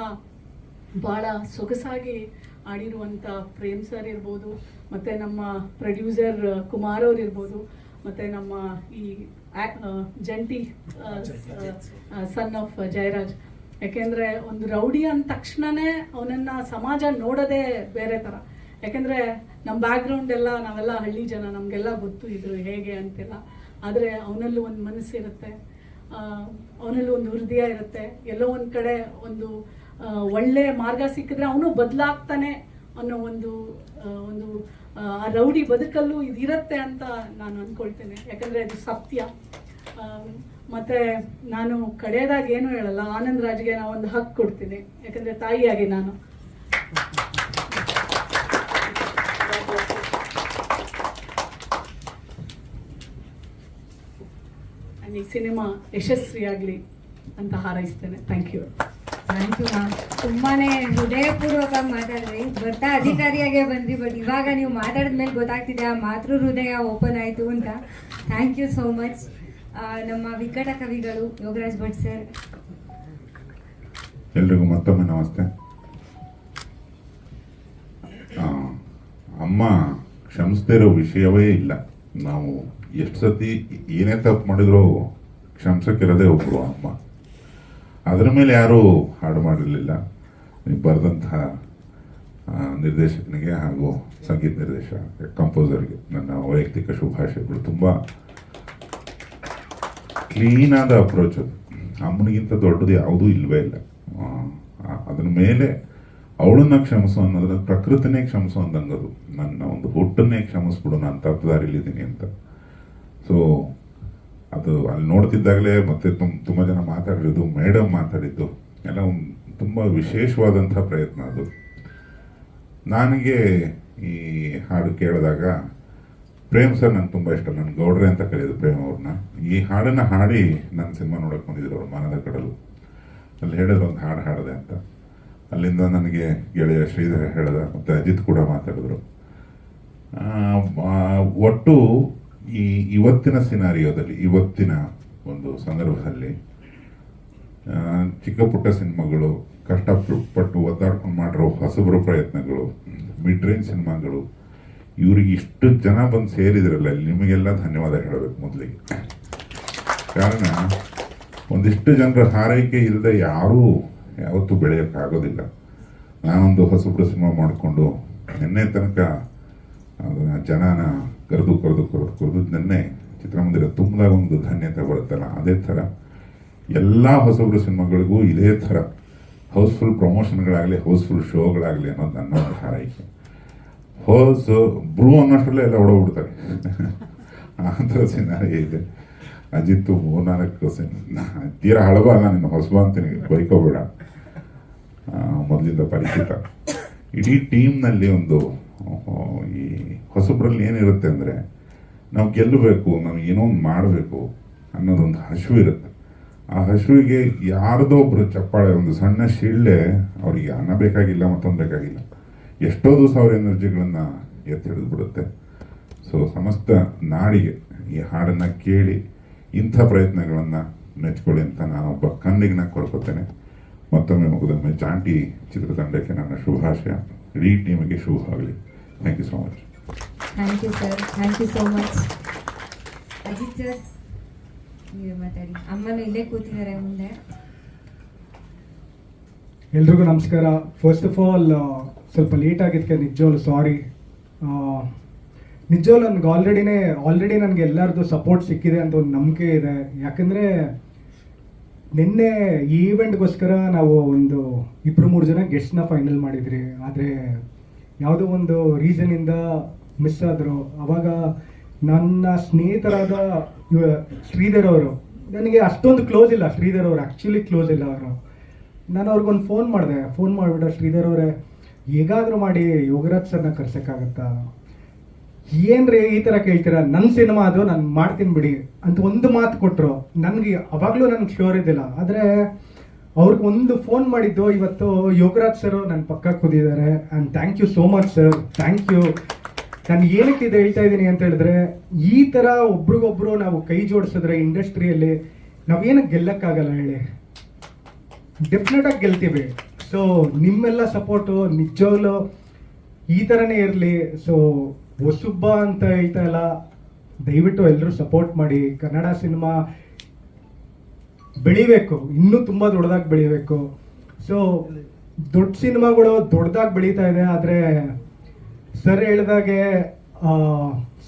ಭಾಳ ಸೊಗಸಾಗಿ ಆಡಿರುವಂಥ ಪ್ರೇಮ್ ಸರ್ ಇರ್ಬೋದು, ಮತ್ತು ನಮ್ಮ ಪ್ರೊಡ್ಯೂಸರ್ ಕುಮಾರ್ ಅವ್ರು ಇರ್ಬೋದು, ಮತ್ತು ನಮ್ಮ ಈ ಜಂಟಿ ಸನ್ ಆಫ್ ಜಯರಾಜ್. ಯಾಕೆಂದರೆ ಒಂದು ರೌಡಿ ಅಂದ ತಕ್ಷಣನೇ ಅವನನ್ನು ಸಮಾಜ ನೋಡೋದೇ ಬೇರೆ ಥರ ಯಾಕೆಂದರೆ ನಮ್ಮ ಬ್ಯಾಕ್ಗ್ರೌಂಡ್ ಎಲ್ಲ ನಾವೆಲ್ಲ ಹಳ್ಳಿ ಜನ ನಮಗೆಲ್ಲ ಗೊತ್ತು ಇದ್ರು ಹೇಗೆ ಅಂತೆಲ್ಲ. ಆದರೆ ಅವನಲ್ಲೂ ಒಂದು ಮನಸ್ಸಿರುತ್ತೆ ಅವನಲ್ಲೂ ಒಂದು ಹೃದಯ ಇರುತ್ತೆ. ಎಲ್ಲೋ ಒಂದು ಕಡೆ ಒಂದು ಒಳ್ಳೆ ಮಾರ್ಗ ಸಿಕ್ಕಿದ್ರೆ ಅವನು ಬದಲಾಗ್ತಾನೆ ಅನ್ನೋ ಒಂದು ಒಂದು ಆ, ರೌಡಿ ಬದುಕಲ್ಲೂ ಇದಿರುತ್ತೆ ಅಂತ ನಾನು ಅಂದ್ಕೊಳ್ತೇನೆ ಯಾಕಂದರೆ ಅದು ಸತ್ಯ. ಮತ್ತು ನಾನು ಕಡೆಯದಾಗಿ ಏನು ಹೇಳಲ್ಲ ಆನಂದ್ ರಾಜ್ಗೆ ನಾವು ಒಂದು ಹಕ್ಕು ಕೊಡ್ತೀನಿ. ಯಾಕಂದರೆ ತಾಯಿಯಾಗಿ ನಾನು. ಈ ಸಿನಿಮಾ ಯಶಸ್ವಿಯಾಗಲಿ ಅಂತ ಹಾರೈಸ್ತೇನೆ. Thank you thank you ma'am. ತುಂಬಾನೇ ಹೃದಯಪೂರ್ವಕ ಮಾತಾಡಿದ್ರಿ. ಬರ್ತಾ ಅಧಿಕಾರಿಯಾಗೆ ಬಂದ್ರಿ, ಬಟ್ ಇವಾಗ ನೀವು ಮಾತಾಡಿದ್ಮೇಲೆ ಗೊತ್ತಾಗ್ತಿದೆ, ಆ ಮಾತೃ ಹೃದಯ ಓಪನ್ ಆಯಿತು ಅಂತ. Thank you so much. ನಮ್ಮ ವಿಕಟ ಕವಿಗಳು ಯೋಗರಾಜ್ ಭಟ್ ಸರ್. ಎಲ್ರಿಗೂ ಮತ್ತೊಮ್ಮೆ ನಮಸ್ತೆ. ಅಮ್ಮ ಕ್ಷಮಿಸ್ತಿರೋ ವಿಷಯವೇ ಇಲ್ಲ. ನಾವು ಎಷ್ಟು ಸತಿ ಏನೇ ತಪ್ಪು ಮಾಡಿದ್ರು ಕ್ಷಮಿಸಕ್ಕಿರೋದೇ ಒಬ್ರು ಅಮ್ಮ. ಅದರ ಮೇಲೆ ಯಾರೂ ಹಾಡು ಮಾಡಿರಲಿಲ್ಲ. ನೀವು ಬರೆದಂತಹ ನಿರ್ದೇಶಕನಿಗೆ ಹಾಗೂ ಸಂಗೀತ ನಿರ್ದೇಶಕ ಕಂಪೋಸರ್ಗೆ ನನ್ನ ವೈಯಕ್ತಿಕ ಶುಭಾಶಯಗಳು. ತುಂಬ ಕ್ಲೀನಾದ ಅಪ್ರೋಚ್ ಅದು. ಅಮ್ಮನಿಗಿಂತ ದೊಡ್ಡದು ಯಾವುದೂ ಇಲ್ಲವೇ ಇಲ್ಲ. ಅದ್ರ ಮೇಲೆ ಅವಳನ್ನ ಕ್ಷಮಿಸು ಅನ್ನೋದ್ರ ಪ್ರಕೃತಿನೇ ಕ್ಷಮಿಸು ಅಂದಂಗದು. ನನ್ನ ಒಂದು ಹುಟ್ಟನ್ನೇ ಕ್ಷಮಿಸ್ಬಿಡು ನಾನು ತಪ್ಪದಾರಿಲ್ಲಿದ್ದೀನಿ ಅಂತ. ಸೊ ಅದು ಅಲ್ಲಿ ನೋಡ್ತಿದ್ದಾಗಲೇ ಮತ್ತೆ ತುಂಬ ತುಂಬ ಜನ ಮಾತಾಡಿದ್ದು ಮೇಡಮ್ ಮಾತಾಡಿದ್ದು, ಎಲ್ಲ ಒಂದು ತುಂಬ ವಿಶೇಷವಾದಂಥ ಪ್ರಯತ್ನ ಅದು. ನನಗೆ ಈ ಹಾಡು ಕೇಳಿದಾಗ, ಪ್ರೇಮ್ ಸರ್ ನಂಗೆ ತುಂಬ ಇಷ್ಟ ನನ್ನ ಗೌಡ್ರೆ ಅಂತ ಕರೆಯೋದು ಪ್ರೇಮ್ ಅವ್ರನ್ನ. ಈ ಹಾಡನ್ನು ಹಾಡಿ ನನ್ನ ಸಿನಿಮಾ ನೋಡಕ್ಕೆ ಬಂದಿದ್ರು ಅವರು, ಮನದ ಕಡಲು. ಅಲ್ಲಿ ಹೇಳಿದ್ರು ಒಂದು ಹಾಡು ಹಾಡಿದೆ ಅಂತ. ಅಲ್ಲಿಂದ ನನಗೆ ಗೆಳೆಯ ಶ್ರೀಧರ್ ಹೇಳಿದ, ಮತ್ತು ಅಜಿತ್ ಕೂಡ ಮಾತಾಡಿದ್ರು. ಒಟ್ಟು ಈ ಇವತ್ತಿನ ಸಿನಾರಿಯೋದಲ್ಲಿ, ಇವತ್ತಿನ ಒಂದು ಸಂದರ್ಭದಲ್ಲಿ ಚಿಕ್ಕ ಪುಟ್ಟ ಸಿನಿಮಾಗಳು, ಕಷ್ಟಪಟ್ಟು ಒದ್ದಾಡ್ಕೊಂಡು ಮಾಡಿರೋ ಹೊಸಬರ ಪ್ರಯತ್ನಗಳು ಮಿಡ್ ರೇಂಜ್ ಸಿನಿಮಾಗಳು, ಇವ್ರಿಗೆ ಇಷ್ಟು ಜನ ಬಂದು ಸೇರಿದ್ರಲ್ಲ ನಿಮಗೆಲ್ಲ ಧನ್ಯವಾದ ಹೇಳಬೇಕು ಮೊದಲಿಗೆ. ಕಾರಣ, ಒಂದಿಷ್ಟು ಜನರ ಹಾರೈಕೆ ಇಲ್ಲದೆ ಯಾರೂ ಯಾವತ್ತೂ ಬೆಳೆಯೋಕ್ಕಾಗೋದಿಲ್ಲ. ನಾನೊಂದು ಹೊಸಬ್ರು ಸಿನಿಮಾ ಮಾಡಿಕೊಂಡು, ನಿನ್ನೆ ತನಕ ಅದನ್ನು ಜನನ ಕರೆದು ಕರೆದು ಕರೆದು ಕರೆದು ನೆನ್ನೆ ಚಿತ್ರಮಂದಿರ ತುಂಬ ಒಂದು ಧನ್ಯತೆ ಬರುತ್ತಲ್ಲ, ಅದೇ ಥರ ಎಲ್ಲ ಹೊಸಬರು ಸಿನಿಮಾಗಳಿಗೂ ಇದೇ ಥರ ಹೌಸ್ಫುಲ್ ಪ್ರಮೋಷನ್ಗಳಾಗಲಿ ಹೌಸ್ಫುಲ್ ಶೋಗಳಾಗಲಿ ಅನ್ನೋದು ನನ್ನ ಹಾರೈಕೆ. ಹೌಸ್ ಬ್ರೂ ಅನ್ನೋಷ್ಟರಲ್ಲೇ ಎಲ್ಲ ಓಡೋಗ್ಬಿಡ್ತಾರೆ ಆ ಥರ ಸಿನಾರಿ ಇದೆ. ಅಜಿತ್ತು ಮೂರ್ನಾಲ್ಕು ಸಿನ್ ತೀರಾ ಹಳಬ ಅಲ್ಲ ನಿನ್ನ ಹೊಸಬ ಅಂತೀನಿ, ಬೈಕೋಬೇಡ. ಮೊದಲಿಂದ ಪರಿಚಿತ. ಇಡೀ ಟೀಮ್ನಲ್ಲಿ ಒಂದು ಈ ಹೊಸಬ್ರಲ್ಲಿ ಏನಿರುತ್ತೆ ಅಂದರೆ, ನಾವು ಗೆಲ್ಲಬೇಕು, ನಾವು ಏನೋ ಒಂದು ಮಾಡಬೇಕು ಅನ್ನೋದೊಂದು ಹಸಿವು ಇರುತ್ತೆ. ಆ ಹಸುವಿಗೆ ಯಾರ್ದೋ ಒಬ್ಬರು ಚಪ್ಪಾಳೆ, ಒಂದು ಸಣ್ಣ ಶಿಳ್ಳೆ, ಅವರಿಗೆ ಅನ್ನ ಬೇಕಾಗಿಲ್ಲ, ಮತ್ತೊಂದು ಬೇಕಾಗಿಲ್ಲ. ಎಷ್ಟೋ ದಿವಸ ಅವ್ರ ಎನರ್ಜಿಗಳನ್ನು ಎತ್ತಿ ಹಿಡಿದು ಬಿಡುತ್ತೆ ಸೊ ಸಮಸ್ತ ನಾಡಿಗೆ ಈ ಹಾಡನ್ನು ಕೇಳಿ, ಇಂಥ ಪ್ರಯತ್ನಗಳನ್ನು ಮೆಚ್ಕೊಳ್ಳಿ ಅಂತ ನಾನು ಒಬ್ಬ ಕಣ್ಣಿಗೆ ಕೊಡ್ಕೊತೇನೆ ಮತ್ತೊಮ್ಮೆ ಮುಗಿದೊಮ್ಮೆ ಜಾಂಟಿ ಚಿತ್ರತಂಡಕ್ಕೆ ನನ್ನ ಶುಭಾಶಯ. ಇಡೀ ಟೀಮಿಗೆ ಶುಭ ಆಗಲಿ. Thank you so much thank you sir thank you so much Ajith sir ನೀವೇ ಮಾತಾಡಿ. ಅಮ್ಮನೂ ಇಲ್ಲೇ ಕೂತಿದ್ದಾರೆ ಮುಂದೆ. ಎಲ್ರಿಗೂ ನಮಸ್ಕಾರ. ಫಸ್ಟ್ ಆಫ್ ಆಲ್ ಸ್ವಲ್ಪ ಲೇಟ್ ಆಗಿದ್ದಕ್ಕೆ ನಿಜವಾಗ್ಲು ಸಾರಿ ನಿಜವಾಗ್ಲು ನನಗೆ ಆಲ್ರೆಡಿನೇ ಆಲ್ರೆಡಿ ನನಗೆ ಎಲ್ಲರದ್ದು ಸಪೋರ್ಟ್ ಸಿಕ್ಕಿದೆ ಅಂತ ಒಂದು ನಂಬಿಕೆ ಇದೆ. ಯಾಕಂದರೆ ನಿನ್ನೆ ಈವೆಂಟ್ಗೋಸ್ಕರ ನಾವು ಒಂದು ಇಬ್ಬರು ಮೂರು ಜನ ಗೆಸ್ಟ್ನ ಫೈನಲ್ ಮಾಡಿದ್ರಿ. ಆದರೆ ಯಾವುದೋ ಒಂದು ರೀಸನಿಂದ ಮಿಸ್ ಆದರು. ಅವಾಗ ನನ್ನ ಸ್ನೇಹಿತರಾದ ಶ್ರೀಧರ್ ಅವರು, ನನಗೆ ಅಷ್ಟೊಂದು ಕ್ಲೋಸ್ ಇಲ್ಲ. ಶ್ರೀಧರ್ ಅವರು ಆ್ಯಕ್ಚುಲಿ ಕ್ಲೋಸ್ ಇಲ್ಲ ಅವರು. ನಾನು ಅವ್ರಿಗೊಂದು ಫೋನ್ ಮಾಡಿದೆ. ಫೋನ್ ಮಾಡಿಬಿಟ್ಟು ಶ್ರೀಧರ್ ಅವರೇ, ಹೇಗಾದರೂ ಮಾಡಿ ಯೋಗರಾಜ್ ಸರ್ನ ಕರ್ಸೋಕ್ಕಾಗತ್ತಾ? ಏನ್ರಿ ಈ ಥರ ಕೇಳ್ತೀರಾ? ನನ್ನ ಸಿನಿಮಾ ಅದು, ನಾನು ಮಾಡ್ತೀನಿ ಬಿಡಿ ಅಂತ ಒಂದು ಮಾತು ಕೊಟ್ಟರು ನನಗೆ ಅವಾಗಲೂ ನನಗೆ ಶ್ಯೂರ್ ಇದ್ದಿಲ್ಲ. ಆದರೆ ಅವ್ರಿಗೆ ಒಂದು ಫೋನ್ ಮಾಡಿದ್ದು, ಇವತ್ತು ಯೋಗರಾಜ್ ಸರ್ ನನ್ನ ಪಕ್ಕ ಕೂತಿದ್ದಾರೆ. And thank you so much sir thank you ನಾನು ಏನಕ್ಕೆ ಇದು ಹೇಳ್ತಾ ಇದ್ದೀನಿ ಅಂತ ಹೇಳಿದ್ರೆ, ಈ ಥರ ಒಬ್ರಿಗೊಬ್ರು ನಾವು ಕೈ ಜೋಡಿಸಿದ್ರೆ ಇಂಡಸ್ಟ್ರಿಯಲ್ಲಿ ನಾವೇನಕ್ಕೆ ಗೆಲ್ಲಕ್ಕಾಗಲ್ಲ ಹೇಳಿ? ಡೆಫಿನೆಟಾಗಿ ಗೆಲ್ತೀವಿ. ಸೊ ನಿಮ್ಮೆಲ್ಲ ಸಪೋರ್ಟು ನಿಜವಾಗ್ಲೂ ಈ ಥರನೇ ಇರಲಿ. ಸೊ ಹೊಸುಬ್ಬ ಅಂತ ಹೇಳ್ತಾ ಇಲ್ಲ. ದಯವಿಟ್ಟು ಎಲ್ಲರೂ ಸಪೋರ್ಟ್ ಮಾಡಿ. ಕನ್ನಡ ಸಿನಿಮಾ ಬೆಳಿಬೇಕು. ಇನ್ನೂ ತುಂಬ ದೊಡ್ಡದಾಗಿ ಬೆಳಿಬೇಕು. ಸೊ ದೊಡ್ಡ ಸಿನಿಮಾಗಳು ದೊಡ್ಡದಾಗಿ ಬೆಳೀತಾ ಇದೆ. ಆದರೆ ಸರ್ ಹೇಳಿದಾಗೆ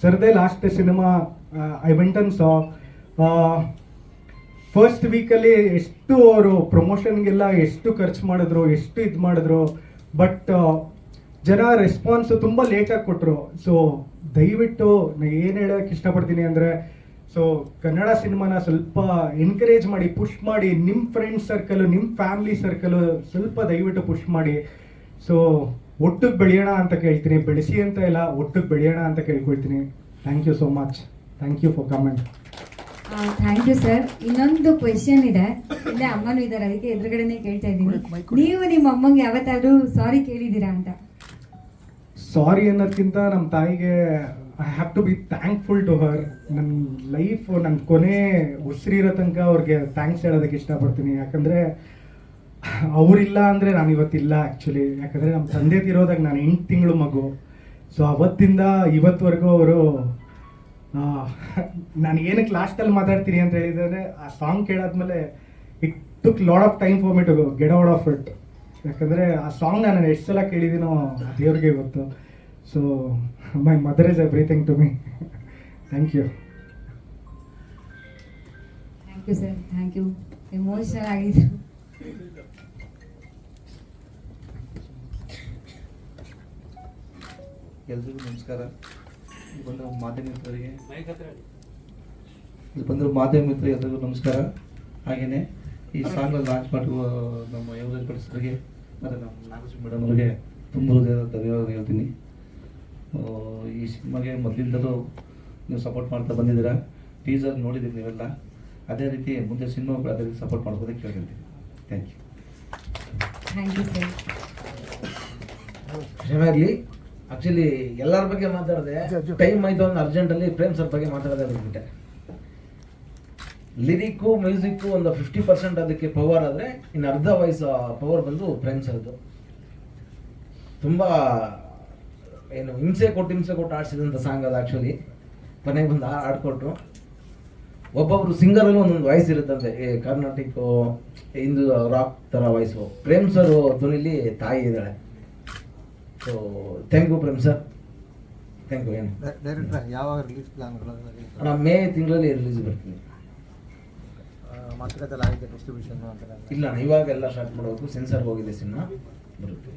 ಸರ್ದೇ last cinema I went and saw first ವೀಕಲ್ಲಿ ಎಷ್ಟು ಅವರು ಪ್ರಮೋಷನ್ಗೆಲ್ಲ ಎಷ್ಟು ಖರ್ಚು ಮಾಡಿದ್ರು, ಎಷ್ಟು ಇದು ಮಾಡಿದ್ರು. ಬಟ್ ಜನ ರೆಸ್ಪಾನ್ಸ್ ತುಂಬ ಲೇಟಾಗಿ ಕೊಟ್ಟರು ಸೊ ದಯವಿಟ್ಟು ನಾನು ಏನು ಹೇಳೋಕ್ಕೆ ಇಷ್ಟಪಡ್ತೀನಿ ಅಂದರೆ ಸೊ ಕನ್ನಡ ಸಿನಿಮಾನ ಸ್ವಲ್ಪ ಎನ್ಕರೇಜ್ ಮಾಡಿ ಪುಷ್ ಮಾಡಿ ನಿಮ್ಮ ಫ್ರೆಂಡ್ ಸರ್ಕಲ್ ನಿಮ್ಮ ಫ್ಯಾಮಿಲಿ ಸರ್ಕಲ್ ಸ್ವಲ್ಪ ದಯವಿಟ್ಟು ಪುಷ್ ಮಾಡಿ. ಸೊ ಒಟ್ಟಿಗೆ ಬೆಳೆಯೋಣ ಅಂತ ಕೇಳ್ತೀನಿ. ಬೆಳೆಸಿ ಅಂತ ಇಲ್ಲ ಒಟ್ಟಿಗೆ ಬೆಳೆಯೋಣ ಅಂತ ಕೇಳ್ಕೊಳ್ತೀನಿ. Thank you so much thank you for comment thank you sir ಇನ್ನೊಂದು ಕ್ವೆಶನ್ ಇದೆ. ಇಲ್ಲೇ ಅಮ್ಮನೂ ಇದ್ದಾರೆ. ಅದಕ್ಕೆ ಎದುರುಗಡೆನೆ ಕೇಳ್ತಾ ಇದ್ದೀನಿ. ನೀವು ನಿಮ್ಮ ಅಮ್ಮಂಗೆ ಯಾವತ್ತಾದ್ರೂ ಸಾರಿ ಕೇಳಿದ್ದೀರಾ ಅಂತ? ಸಾರಿ ಅನ್ನೋದಕ್ಕಿಂತ ನಮ್ಮ ತಾಯಿಗೆ I have to be thankful to her ನನ್ನ ಲೈಫ್ ನನ್ನ ಕೊನೆ ಉಸಿರಿರೋ ತನಕ ಅವ್ರಿಗೆ ಥ್ಯಾಂಕ್ಸ್ ಹೇಳೋದಕ್ಕೆ ಇಷ್ಟಪಡ್ತೀನಿ. ಯಾಕಂದರೆ ಅವರಿಲ್ಲ ಅಂದರೆ ನಾನು ಇವತ್ತಿಲ್ಲ ಆ್ಯಕ್ಚುಲಿ ಯಾಕಂದರೆ ನಮ್ಮ ತಂದೆ ತಿರೋದಾಗ ನಾನು ಎಂಟು ತಿಂಗಳು ಮಗು. ಸೊ ಅವತ್ತಿಂದ ಇವತ್ತುವರೆಗೂ ಅವರು ನಾನು ಏನಕ್ಕೆ ಲಾಸ್ಟಲ್ಲಿ ಮಾತಾಡ್ತೀನಿ ಅಂತ ಹೇಳಿದರೆ ಆ song ಕೇಳಾದ್ಮೇಲೆ it took lot of time for me to out of it ಯಾಕಂದರೆ ಆ ಸಾಂಗ್ ನಾನು ಎಷ್ಟು ಸಲ ಕೇಳಿದ್ದೀನೋ ದೇವ್ರಿಗೆ ಗೊತ್ತು. So my mother is everything to me thank you thank you sir thank you emotional ಆಗಿದ್ರು ಎಲ್ರಿಗೂ ನಮಸ್ಕಾರ. ಬಂದ ಮಾಧ್ಯಮ ಮಿತ್ರರಿಗೆ ಇಲ್ಲಿ ಬಂದಿರೋ ಮಾಧ್ಯಮ ಎಲ್ರಿಗೂ ನಮಸ್ಕಾರ. ಹಾಗೆಯೇ ಈ ಸಾಂಗ್ ಲಾಂಚ್ ಮಾಡುವ ನಮ್ಮ ಯೋಗ ಪಡಿಸರಿಗೆ ಮತ್ತು ನಮ್ಮ ನಾಗೇಶ್ವರ ಮೇಡಮ್ ಅವರಿಗೆ ತುಂಬ ಹೃದಯದ ಧನ್ಯವಾದ ಹೇಳ್ತೀನಿ. ಈ ಸಿನಿಮಾಗೆ ಮೊದಲಿಂದಲೂ ನೀವು ಸಪೋರ್ಟ್ ಮಾಡ್ತಾ ಬಂದಿದ್ದೀರಾ? ಟೀಸರ್ ನೋಡಿದ್ದೀರಿ ನೀವೆಲ್ಲ. ಅದೇ ರೀತಿ ಮುಂದೆ ಸಿನಿಮಾಗಳು ಅದೇ ರೀತಿ ಸಪೋರ್ಟ್ ಮಾಡ್ಬೋದಕ್ಕೆ ಕೇಳ್ಕೊಂತೀನಿ thank you thank you sir ಕ್ಷಮೆಯಾಗಲಿ actually ಎಲ್ಲರ ಬಗ್ಗೆ ಮಾತಾಡಿದೆ ಟೈಮ್ ಆಯ್ತು ಒಂದು ಅರ್ಜೆಂಟಲ್ಲಿ ಪ್ರೇಮ್ ಸರ್ ಬಗ್ಗೆ ಮಾತಾಡೋದೇ ಬಂದ್ಬಿಟ್ಟೆ ಲಿರಿಕ್ಕು ಮ್ಯೂಸಿಕ್ಕು ಒಂದು ಫಿಫ್ಟಿ ಪರ್ಸೆಂಟ್ ಅದಕ್ಕೆ ಪವರ್ ಆದರೆ ಇನ್ನು ಅರ್ಧ ವಯಸ್ಸು ಪವರ್ ಬಂದು ಪ್ರೇಮ್ ಸರ್ದು ತುಂಬ ಏನು ಹಿಂಸೆ ಕೊಟ್ಟು ಹಿಂಸೆ ಕೊಟ್ಟು ಆಡಿಸಿದಂಥ ಸಾಂಗ್ ಅದು ಆ್ಯಕ್ಚುಲಿ ಕೊನೆಗೆ ಬಂದು ಆಡ್ಕೊಟ್ರು. ಒಬ್ಬೊಬ್ರು ಸಿಂಗರಲ್ಲೂ ಒಂದೊಂದು ವಾಯ್ಸ್ ಇರುತ್ತಂತೆ. ಏ ಕರ್ನಾಟಕ ಹಿಂದೂ ರಾಕ್ ಥರ ವಾಯ್ಸು ಪ್ರೇಮ್ ಸರ್ ಧ್ವನಿಲಿ ತಾಯಿ ಇದ್ದಾಳೆ. So thank you Prem sir thank you ಏನು? ಡೈರೆಕ್ಟ್ರ ಯಾವಾಗ ರಿಲೀಸ್ ಪ್ಲಾನ್ ಅಣ್ಣ ಮೇ ತಿಂಗಳಲ್ಲಿ ರಿಲೀಸ್ ಬರ್ತೀನಿ. ಮಾತುಕತೆ ಡಿಸ್ಟ್ರಿಬ್ಯೂಷನ್ ಇಲ್ಲ ಇವಾಗೆಲ್ಲ ಸ್ಟಾರ್ಟ್ ಮಾಡಬೇಕು ಸೆನ್ಸರ್ ಹೋಗಿದೆ ಸಿನಿಮಾ. ಬರುತ್ತೆ.